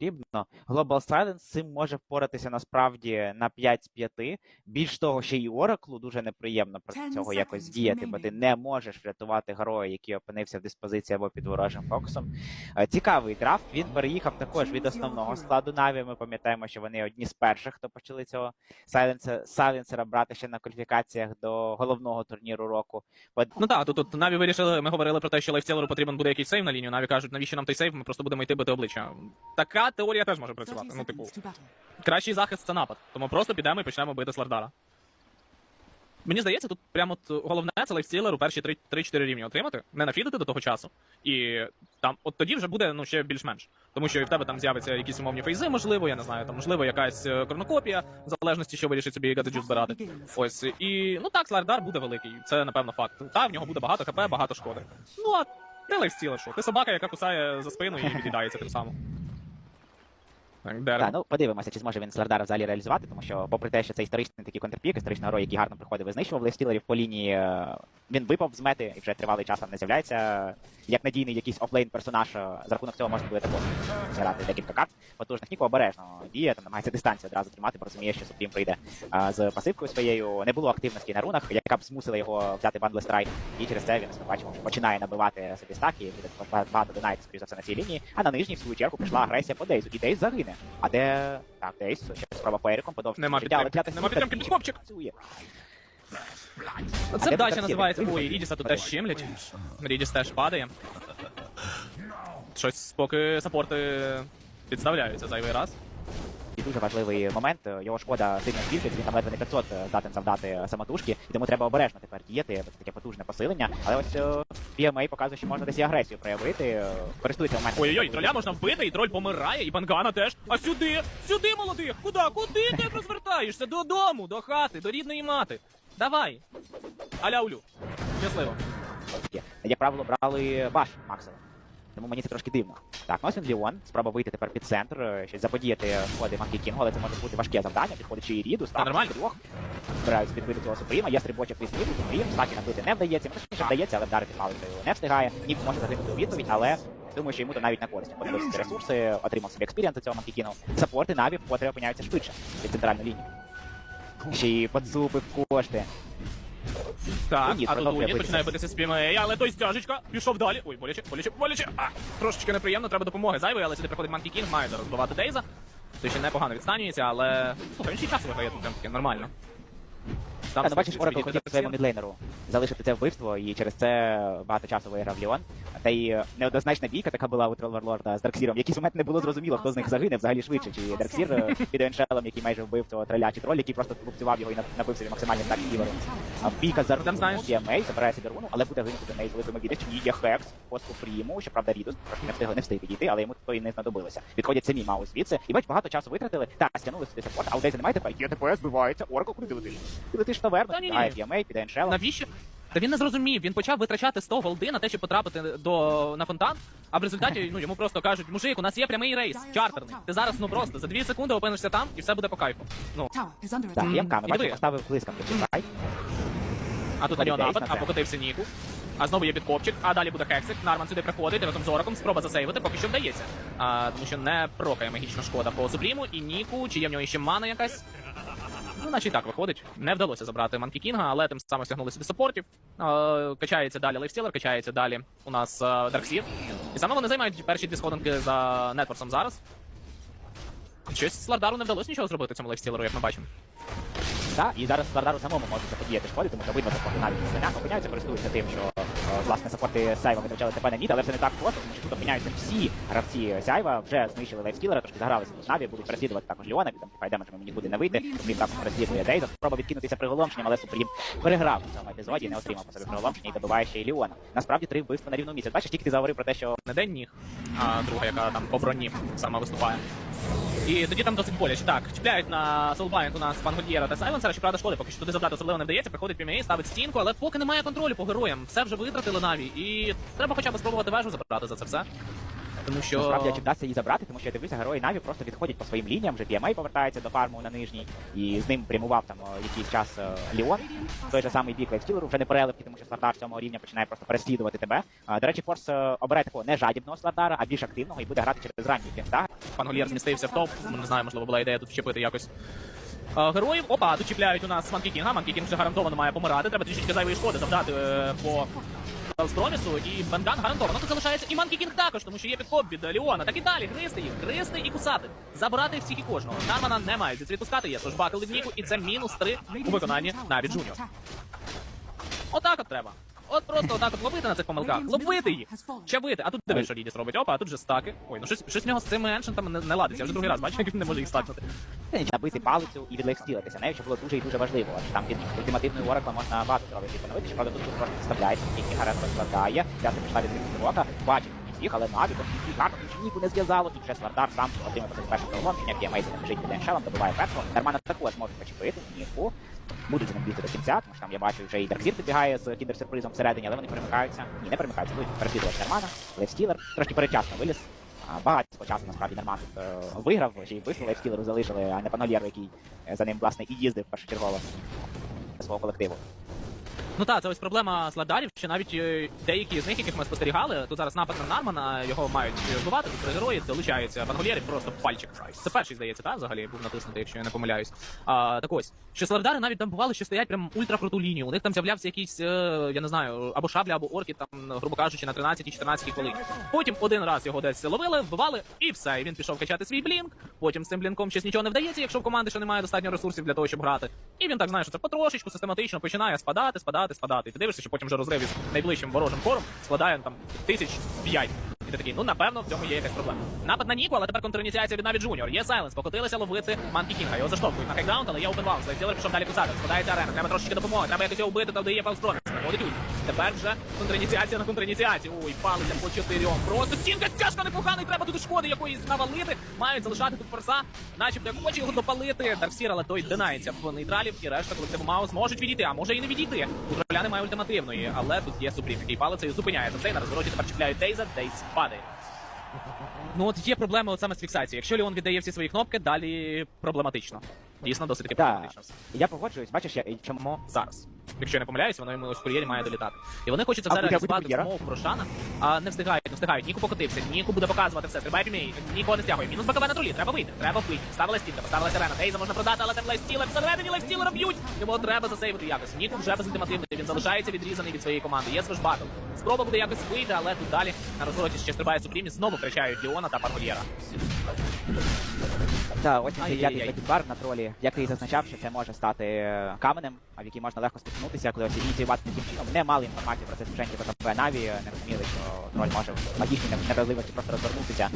потрібно. Global Silence з цим може впоратися насправді на 5 з 5. Більш того, ще й Ораклу дуже неприємно проти цього якось діяти, бо ти не можеш врятувати героя, який опинився в диспозиції або під ворожим фокусом. Е, Цікавий драфт. Він переїхав також від основного складу Наві. Ми пам'ятаємо, що вони одні з перших, хто почали цього сайленсера, брати ще на кваліфікаціях до головного турніру року. Ну так, тут, тут Наві вирішили, ми говорили про те, що лайфстілеру потрібен буде якийсь сейв на лінію. Наві кажуть, навіщо нам той сейв, ми просто будемо йти бити обличчя. Така теорія теж може працювати. Ну, типу, кращий захист це напад. Тому просто підемо і почнемо бити Слардара. Мені здається, тут прямо от головне це лайфстілер у перші 3 3-4 рівні отримати, не нафідити до того часу. І там, от тоді вже буде ну ще більш-менш. Тому що і в тебе там з'явиться якісь умовні фейзи, можливо, я не знаю, там можливо якась е, кронокопія, в залежності, що вирішить собі Гадзеджу збирати. Ось і ну так, Слардар буде великий, це напевно факт. Та в нього буде багато хп, багато шкоди. Ну а ти лайфстілер, що? Ти собака, яка кусає за спину і від'їдається тим самим. Так. Так, ну подивимося, чи зможе він Слардара взагалі реалізувати, тому що, попри те, що це історичний такий контрпік, історичний герой, який гарно приходив і знищував лейфстілерів по лінії, е, він випав з мети і вже тривалий час там не з'являється. Як надійний якийсь офлейн персонаж, е, за рахунок цього можна буде також зіграти декілька карт. Потужних Ніко обережно діє, там намагається дистанцію одразу тримати, бо розуміє, що Супрім прийде а, з пасивкою своєю. Не було активності на рунах, яка б змусила його взяти бандле страйк. І через це він бачимо, що починає набивати собі стаки, буде багато донайтів, скоріш за все, на цій лінії. А на нижній, в свою чергу, прийшла агресія по Дейзу. І Дейз загине. А де так, Дейз ще справа по Еріком, подовжує. Нема життя, але підтримки. Нема підтримки, А Це вдача називається. Ой, Рідіса тут теж щемлять. Рідіс теж падає. Щось поки саппорти підставляються зайвий раз. І дуже важливий момент. Його шкода сильно збільшиться, він там ледве не 500 здатен завдати самотужки, і тому треба обережно тепер діяти, бо це таке потужне посилення. Але ось е, PMA показує, що можна десь і агресію проявити, е, користується моментом. Ой-ой-ой, троля можна вбити, і троль помирає, і бангана теж. А сюди, сюди, молодих! Куди? Куди ти розвертаєшся? Додому, до хати, до рідної мати. Давай. Аляулю. Щасливо. Як правило, брали баш Максова. Тому мені це трошки дивно. Так, Носін Ліон, спроба вийти тепер під центр, е, щось заподіяти ходи Манкі Кінгу, але це може бути важке завдання, підходить ще і Ріду, Та нормально. трьох. Збираються підбити цього Супріма, є стрибочок від Ріду, Супрім, стаки набити не вдається, ну, точніше вдається, але вдарити палицею не встигає. Ніп може загинути у відповідь, але думаю, що йому то навіть на користь. Подивився ресурси, отримав собі експірієнс цього Манкі Кінгу. Саппорти Наві вкотре опиняються швидше від центральної лінії. Ще й подзупив кошти. Так, а тут Уні починає битися з PMA, але той стяжечка пішов далі. Ой, боляче, боляче, боляче. А, трошечки неприємно, треба допомоги зайвої, але сюди приходить Манкі Кінг, має зараз збивати Дейза. Той ще непогано відстанюється, але. Слухай, він ще й час виграє тут прям нормально. Там Та, ну бачиш, Оракл хотів своєму мідлейнеру залишити це вбивство, і через це багато часу виграв Ліон. Та й е, неоднозначна бійка така була у Тролверлорда з Дарксіром. В якийсь момент не було зрозуміло, хто з них загине взагалі швидше. Чи Дарксір е, під Еншелом, який майже вбив цього троля, чи троль, який просто лупцював його і наб- набив собі максимальний стак ківеру. А бійка за є Мей, забирає собі руну, але буде гинути неї з великими відець. Ні, є Хекс, по Супріму, що правда Рідус, трошки не встиг, не встиг підійти, але йому то і не знадобилося. Відходять самі Маус звідси, і бач, багато часу витратили. Так, стягнули сюди саппорт, а у Дейза немає тепер. Є ТП, збивається, Оракл, куди ти летиш? Ти летиш таверну, Та ні-ні. піде Еншелом. Навіщо? Та він не зрозумів, він почав витрачати 100 голди на те, щоб потрапити до на фонтан, а в результаті ну йому просто кажуть, мужик, у нас є прямий рейс, чартерний. Ти зараз ну просто за 2 секунди опинишся там і все буде по кайфу. Ну, Так, поставив блискавки. А тут Політейсь напад, а покотився Ніку. А знову є підкопчик, а далі буде хексик. Нарман сюди приходить разом з Ораком, спроба засейвити, поки що вдається. А, тому що не прокає магічна шкода по Супріму і Ніку, чи є в нього ще мана якась. Ну, наче і так виходить. Не вдалося забрати Манкі Кінга, але тим самим стягнули сюди саппортів. Качається далі Лейфстілер, качається далі у нас Дарксір. І саме вони займають перші дві сходинки за Нетворсом зараз. Щось Слардару не вдалося нічого зробити цьому Лейфстілеру, як ми бачимо. Так, і зараз Слардару самому можуть заподіяти шкоди, тому що видно саппорти навіть опиняються, користуються тим, що власне саппорти Сайва витрачали ТП на мід, але все не так просто, тому що тут опиняються всі гравці Сайва, вже знищили лейфстілера, трошки загралися тут Наві, будуть переслідувати також Ліона, там пайдемеджами нікуди не вийти, Супрім також переслідує Дейза, спроба відкинутися приголомшенням, але Супрім переграв у цьому епізоді, не отримав по собі приголомшення і добиває ще й Ліона. Насправді три вбивства на рівному місці. Бачиш, тільки ти заговорив про те, що не день ніг, а друга, яка там по броні саме виступає. І тоді там досить боляче. Так, чіпляють на Soulbind у нас Пангольєра та Сайленсера, щоправда, шкоди, поки що туди забрати особливо не вдається, приходить PMA, ставить стінку, але поки немає контролю по героям, все вже витратили Наві, і треба хоча б спробувати вежу забрати за це все. Тому що. Насправді, чи вдасться її забрати, тому що я дивлюся, герої Наві просто відходять по своїм лініям, вже PMA повертається до фарму на нижній, і з ним прямував там якийсь час е, Ліон. Той же самий бік Лейфстілеру, вже не переливки, тому що Слардар цього рівня починає просто переслідувати тебе. До речі, Форс е, обере такого не жадібного Слардара, а більш активного і буде грати через ранній кінта. пан Гольєр змістився в топ. Не знаю, можливо, була ідея тут вчепити якось. Е, Героїв, опа, тут чіпляють у нас Манкі Кінга. Манкі Кінг вже гарантовано має помирати. Треба трішечки зайвої шкоди завдати е, по Спромісу і Бенган гарантовано тут залишається і Манкі Кінг також, тому що є підкоп від е, Ліона. Так і далі, гристи їх, гристи і кусати. Забирати всіх і кожного. Нармана не мають звідси відпускати, є тож бакл від Ніку, і це мінус три у виконанні навіть Джуніор. Отак от треба. От просто отак от ловити на цих помилках. Ловити їх. Чавити. А тут дивись, що Рідіс робить. Опа, а тут же стаки. Ой, ну щось, щось в нього з цими еншентами не, не ладиться. Я вже другий раз бачу, як він не може їх стакнути. Набити палицю і відлейфстілитися, нею, що було дуже і дуже важливо. Адже там під ультимативною оракла можна багато зробити поновити, правда тут трошки вставляється, тільки гарант розкладає, п'ята пішла від рока, бачить всіх, але навіть і гарно ніку не зв'язало, і вже Свардар сам отримав такий перший пролом, і як є Мейзен біжить під еншелом, добиває першого. Нормально також може почепити, ніку. Будуть за ним бігти до кінця, тому що там я бачу, вже і Даркзір підбігає з кіндер-сюрпризом всередині, але вони перемикаються. Ні, не перемикаються, будуть переслідувати Нормана, Лейфстілер, трошки передчасно виліз. Багато спочатку насправді Норман тут е, виграв, ще й вийшли Лейфстілеру залишили, а не Панолєру, який е, за ним власне і їздив першочергово свого колективу. Ну так, це ось проблема Сладарів, що навіть е, деякі з них, яких ми спостерігали, тут зараз напад на Нармана, його мають вбивати, тут герої, долучаються. Пангольєрі просто пальчик. Це перший, здається, так, взагалі був натиснутий, якщо я не помиляюсь. А, так ось, що Слардари навіть там бували, що стоять прям ультракруту лінію. У них там з'являвся якийсь, е, я не знаю, або шабля, або орки, там, грубо кажучи, на 13-14 хвилині. Потім один раз його десь ловили, вбивали, і все. І він пішов качати свій блінк. Потім з цим блінком щось нічого не вдається, якщо в команди ще немає достатньо ресурсів для того, щоб грати. І він так знає, що це потрошечку, систематично починає спадати, спадати, спадати. І ти дивишся, що потім вже розрив із найближчим ворожим кором складає там тисяч п'ять. І ти такий, ну напевно, в цьому є якась проблема. Напад на Ніку, але тепер контриніціація від навіть Джуніор. Є Сайленс, покотилися ловити Манкі Кінга. Його заштовхують на хекдаун, але є опенбаунс. Лейфтілер пішов далі кусати. Складається арена. Треба трошечки допомоги. Треба якось його вбити, та дає фалспроміс. Приходить ульт. Тепер вже контриніціація на контриніціацію. Ой, палиться по чотирьом. Просто стінка стяжка непоганий. Треба тут шкоди якоїсь навалити. Мають залишати тут форса. Начебто як хоче його допалити. Дарксір, але той динається в нейтралів і решта колективу Маус можуть відійти, а може і не відійти. У Дроля немає ультимативної, але тут є Супрім, який палиться і зупиняється. Цей на розвороті тепер чіпляють Дейза, Дейз падає. Ну от є проблеми от саме з фіксацією. Якщо Леон віддає всі свої кнопки, далі проблематично. Дійсно, досить таки Так. проблематично. Я погоджуюсь, бачиш, я чому зараз? Якщо я не помиляюся, воно йому ось кур'єрі має долітати. І вони хочуть це все реалізувати в мову Прошана, а не встигають, не встигають. Ніку покотився, Ніку буде показувати все. Стрибає пімей, нікого не стягує. Мінус БКБ на тролі, треба вийти, треба вийти. Ставила стінка, поставила сирена. Дейза можна продати, але там лайфстілер всередині лайфстілера б'ють. Його треба засейвити якось. Ніку вже безультимативний, він залишається відрізаний від своєї команди. Є свежбатл. Спроба буде якось вийти, але тут далі на розвороті ще стрибає Супрім і знову втрачають Ліона та Паргольєра. Так, ось цей Ай-яй-яй. п'ятий бетібар на тролі, який зазначав, що це може стати е, каменем, а в який можна легко спіткнутися, коли ось ініціювати таким чином. Не мали інформації про це співченки КП Наві, не розуміли, що троль може в магічній неразливості просто розвернутися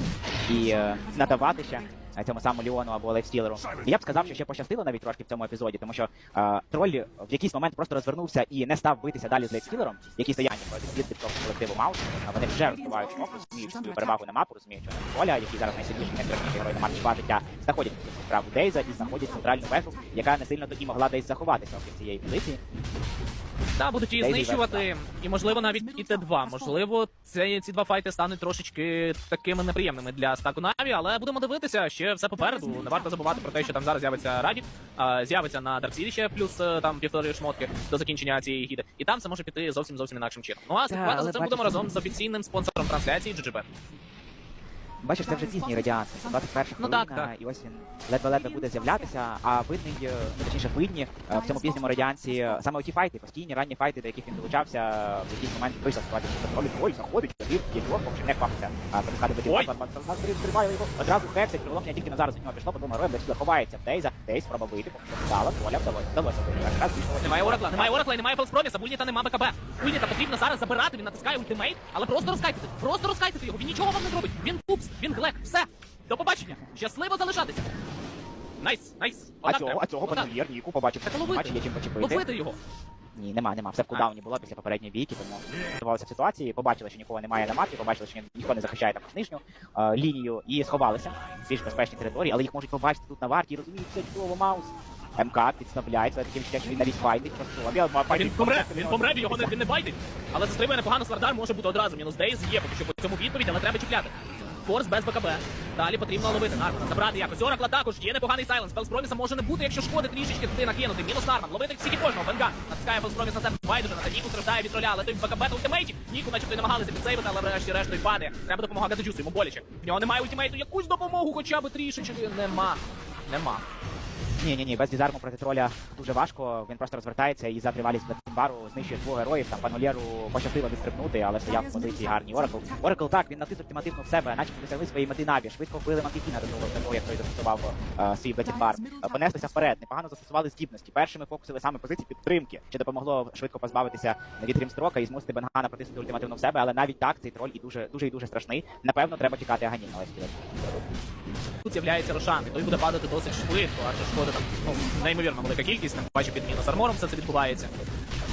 і е, надавати ще е, цьому самому Ліону або Лейфстілеру. І я б сказав, що ще пощастило навіть трошки в цьому епізоді, тому що е, троль в якийсь момент просто розвернувся і не став битися далі з Лейфстілером, який стояння слід колективу Маус. Вони вже розбивають шок, розуміють свою перевагу на мапу, розуміють, що поля, який зараз найсильніший, найстрашніший герой на марці два життя, знаходять справу Дейза і знаходять центральну вежу, яка не сильно тоді могла десь заховатися окрім цієї позиції. Та будуть її знищувати, і можливо навіть і Т2. Можливо, це, ці два файти стануть трошечки такими неприємними для стаку Наві, але будемо дивитися, ще все попереду. Не варто забувати про те, що там зараз з'явиться Радік, з'явиться на Дарксірі ще плюс е, там півтори шмотки до закінчення цієї гіди. І там це може піти зовсім зовсім інакшим чином. Ну а слідкувати за цим будемо разом з офіційним спонсором трансляції GGB. Бачиш, це вже пізній радіанс, це 21 Ну хвилина, так, так. і ось він ледве-ледве буде з'являтися, а видний, е, ну, точніше, видні е, в цьому пізньому радіансі е, саме ті файти, постійні ранні файти, до яких він долучався в якийсь момент вийшов ситуацію, що контролю ой, заходить, забір, діжок, поки не квапиться, пропускати до тримає його, одразу хексить, приголомлення тільки на зараз від нього пішло, потім герой Бетіла ховається в Дейза, Дейз спроба вийти, вдала, Толя вдалося, вдалося. Немає оракла, немає оракла, немає фалспроміса, Ульніта нема БКБ. Ульніта потрібно зараз забирати, він натискає ультимейт, але просто розкайтити, просто розкайтити його, він нічого вам не зробить. Він пупс, він глек, все. До побачення. Щасливо залишатися. Найс, найс. А Отак цього, треба. а цього Отак. Ніку побачив, Так що ловити. матчі є чим почепити. Ловити його. Ні, нема, нема. Все в кулдауні було після попередньої бійки, тому готувалися в ситуації, побачили, що нікого немає на мапі, побачили, що ні- ніхто не захищає також нижню е, лінію і сховалися в більш безпечній території, але їх можуть побачити тут на варті, і розуміють, все чудово маус. МК підставляється, таке відчуття, що він навіть файтить просто. А я А він помре, він помре, його не, він не байтить. Але застрибує непогано Свардар може бути одразу. Мінус Дейз є, поки що по цьому відповідь, але треба чіпляти. Форс без БКБ. Далі потрібно ловити Нармана. Забрати якось. Оракла також є непоганий сайленс. Фелспроміса може не бути, якщо шкоди трішечки туди накинути. Мінус Нарман. Ловити всіх і кожного. Венга. Натискає Фелспроміс на себе. Байдуже. На це Ніку страждає від троля. Але той БКБ та ультимейтів. Ніку начебто й намагалися підсейвити, але врешті рештою падає. Треба допомога Гадзеджусу. Йому боляче. В нього немає ультимейту. Якусь допомогу хоча б трішечки. Нема. Нема. Ні, ні, ні, без дізарму проти троля дуже важко. Він просто розвертається і за тривалість бару знищує двох героїв. Там панулєру пощастило відстрибнути, але стояв в позиції гарній Оракл. Оракл так, він натис ультимативно в себе, начебто досягли своєї мети Наві. Швидко вбили Манкікіна до того, того, як той застосував е, свій Блетін бар. Е, Понеслися вперед, непогано застосували здібності. Першими фокусили саме позиції підтримки, що допомогло швидко позбавитися від Римстрока і змусити Бенгана протиснути ультимативно в себе, але навіть так цей троль і дуже дуже і дуже страшний. Напевно, треба чекати Аганім на Лесті. Тут з'являється Рошан, той буде падати досить швидко, адже шкода там ну, неймовірно велика кількість, там бачу під мінус армором все це відбувається.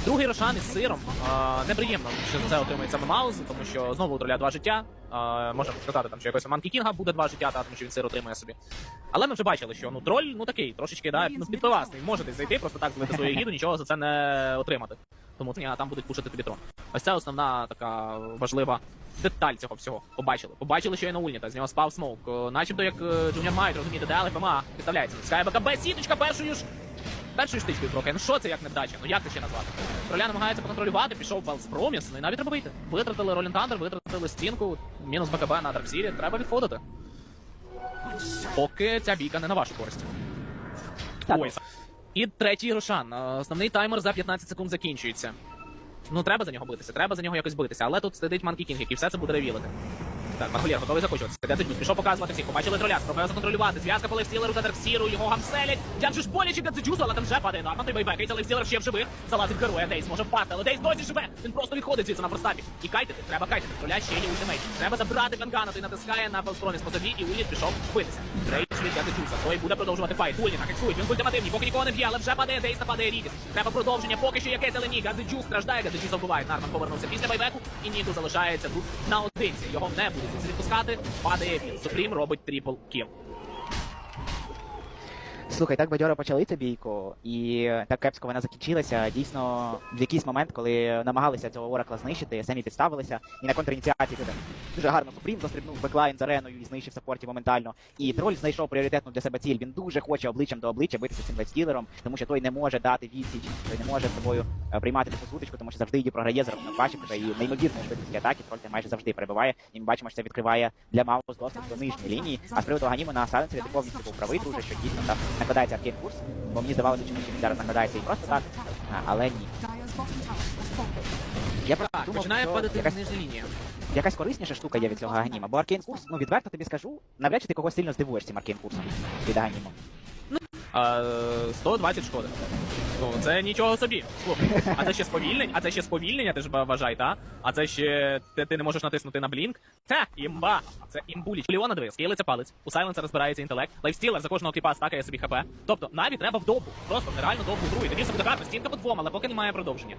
Другий Рошан із сиром. А, неприємно, що це отримує саме Маус, тому що знову у троля два життя. А, можна сказати, там, що якось у Манкі Кінга буде два життя, та, тому що він сир отримує собі. Але ми вже бачили, що ну троль ну такий, трошечки да, ну, підпивасний. Може десь зайти, просто так злити свою гіду, нічого за це не отримати. Тому а там будуть пушити тобі трон. Ось це основна така важлива деталь цього всього. Побачили. Побачили, що є на Ульніта, з нього спав смоук. Начебто як е, Джуніор мають розуміти, де але ФМА підставляється. Скає БКБ, сіточка першою ж. Першою штичкою проки. Ну що це як невдача? Ну як це ще назвати? Троля намагається поконтролювати, пішов Велс Проміс, ну і навіть треба вийти. Витратили Ролін Тандер, витратили стінку, мінус БКБ на Дарксірі, треба відходити. Поки ця бійка не на вашу користь. Ой. І третій Рошан. Е, Основний таймер за 15 секунд закінчується. Ну, треба за нього битися, треба за нього якось битися. Але тут сидить Манкі Кінг, який все це буде ревілити. Так, Маргулєр готовий закочуватися. Де Джус пішов показувати всіх. Побачили троля, спробує законтролювати. Зв'язка по лейфстілеру та Дарксіру, його гамселять. Дядя ж боляче для Гадзеджусу, але там вже падає Норман, той байбек. Це лейфстілер ще в живих. Залазить героя, Дейс може впасти, але Дейс досі живе. Він просто відходить звідси на простапі. І кайтити, треба кайтити. Троля ще є ультимейт. Треба забрати Кангана, той натискає на Фелспроміс з собі, і Уліт пішов битися. Рейдж від Гадзеджуса. Той буде продовжувати файт. Ульніна хексують, він ультимативний. поки нікого не б'є, але вже падає Дейс, нападає Рідіс. Треба продовження, поки що якесь зелені. Гадзеджус страждає, Гадзеджуса вбиває. Нарман повернувся після байбеку, і Ніду залишається тут наодинці. Його не будуть відпускати. Падає він. Супрім робить трипл кіл. Слухай, так бадьоро почали цю бійку, і так кепсько вона закінчилася. Дійсно, в якийсь момент, коли намагалися цього Оракла знищити, самі підставилися, і на контрініціації туди дуже гарно Супрім застрибнув беклайн з ареною і знищив саппорті моментально. І троль знайшов пріоритетну для себе ціль. Він дуже хоче обличчям до обличчя битися з цим вестілером, тому що той не може дати відсіч, той не може з собою е, приймати таку сутичку, тому що завжди її програє за рахунок бачите, і неймовірної швидкості атаки. Троль майже завжди перебиває. І ми бачимо, що це відкриває для Маус доступ до нижньої лінії. А з приводу Аганіма на Сайленсері ти повністю був правий, друже, що дійсно там накладається аркейн курс, бо мені здавалося, що він зараз накладається і просто так, а, але ні. Я просто Так, думав, починає що падати якась, нижня лінія. якась корисніша штука є від цього Аганіма, бо аркейн курс, ну відверто тобі скажу, навряд чи ти когось сильно здивуєш цим аркейн курсом від Аганіма. А, 120 шкоди. Ну, це нічого собі. Слухай, а це ще сповільнення, а це ще сповільнення, ти ж вважай, та? А це ще ти, ти не можеш натиснути на блінк. Це імба! Це імбуліч. Ліона диви, скейлиться палець. У сайленса розбирається інтелект. Лайфстілер за кожного кріпа стакає собі хп. Тобто, навіть треба в добу. Просто нереально добу другу. Тобі собі буде стінка по двом, але поки немає продовження.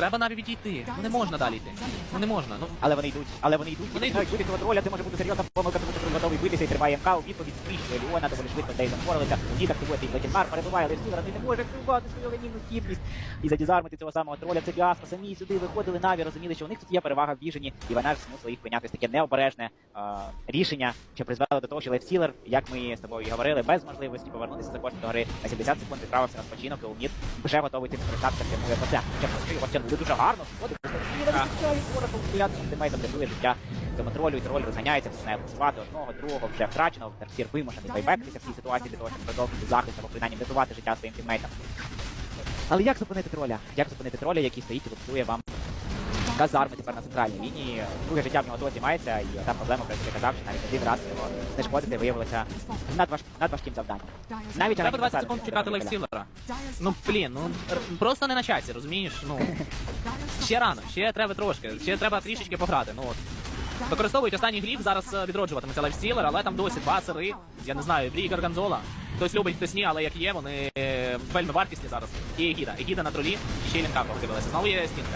Треба навіть відійти. Ну не можна далі йти. Ну не можна. Ну Але вони йдуть, але вони йдуть, Вони вони йдуть бити цього троля, це може бути серйозна помилка, тому що троль готовий битися і триває МК, у відповідь знищує Ліона, доволі швидко Дейзон впоралися, Дід активує свій Блетінмар, перебиває Левстілера, ти не може активувати свою ганімну здібність і задізармити цього самого троля, це Біаска, самі сюди виходили Наві, розуміли, що у них тут є перевага в біженні, і вона ж змусила їх прийняти ось таке необережне е, рішення, що призвело до того, що Левстілер, як ми з тобою і говорили, без можливості повернутися за кошти до гри на 70 секунд відправився на спочинок, і Улніт вже готовий тим скористатися прямує по це. Хоча його стягнули дуже гарно, шкоди, просто не вистачає, Оракл стояти, ультимейтом рятує життя контролюють, тролю, і троль розганяється, починає працювати одного, другого, вже втрачено, терсір вимушений байбекатися в цій ситуації для того, щоб продовжити захист або принаймні врятувати життя своїм тіммейтам. Але як зупинити троля? Як зупинити троля, який стоїть і лупцює вам казарми тепер на центральній лінії? Друге життя в нього досі мається, і та проблема, про яку я казав, що навіть один раз його знешкодити виявилося надваж... надважким завданням. Навіть треба 20 секунд чекати лайфстілера. Ну блін, ну просто не на часі, розумієш? Ну ще рано, ще треба трошки, ще треба трішечки пограти. Ну от. Використовують останній гліф, зараз е, відроджуватиметься лайфстілер, але там досі два сири, я не знаю, Брі і Гарганзола. Хтось любить, хтось ні, але як є, вони е, вельми вартісні зараз. І Егіда. Егіда на тролі, ще й лінка з'явилася. Знову є стінка.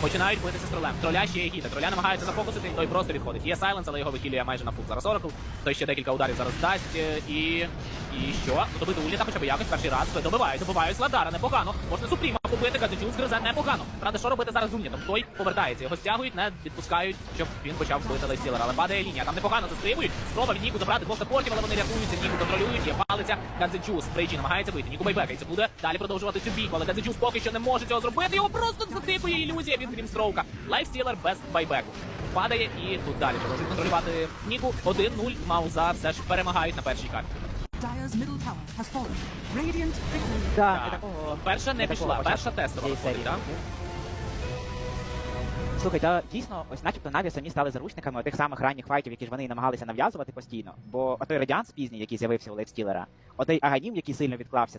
Починають битися з тролем. Троля ще є Егіда. Троля намагається зафокусити, той просто відходить. Є сайленс, але його викілює майже на фул. Зараз Оракл. Той ще декілька ударів зараз дасть. е, І. І що? Добити Уліта хоча б якось перший раз. Добивають, добивають Сладара, непогано. Можна Супріма побити Гадзюджус гризе непогано. Правда, що робити зараз з Умнітом? Той повертається, його стягують, не відпускають, щоб він почав бити лейстілера. Але падає лінія. Там непогано застрибують. Спроба від Ніку забрати двох саппортів, але вони рятуються. Ніку контролюють, є палиця. Гадзеджус. Брейджі намагається вийти. Ніку байбекається. Буде далі продовжувати цю бійку, але Гадзеджус поки що не може цього зробити. Його просто затикує ілюзія від Грімстроука. Лайфстілер без байбеку. Падає і тут далі продовжують контролювати Ніку. 1-0. Мауза все ж перемагають на першій карті. Так. Перша не пішла, перша тестова виходить, так? Слухай, та дійсно, ось начебто Наві самі стали заручниками тих самих ранніх файтів, які ж вони намагалися нав'язувати постійно. Бо отой радіанс пізній, який з'явився у Лейфстілера, отой Аганім, який сильно відклався,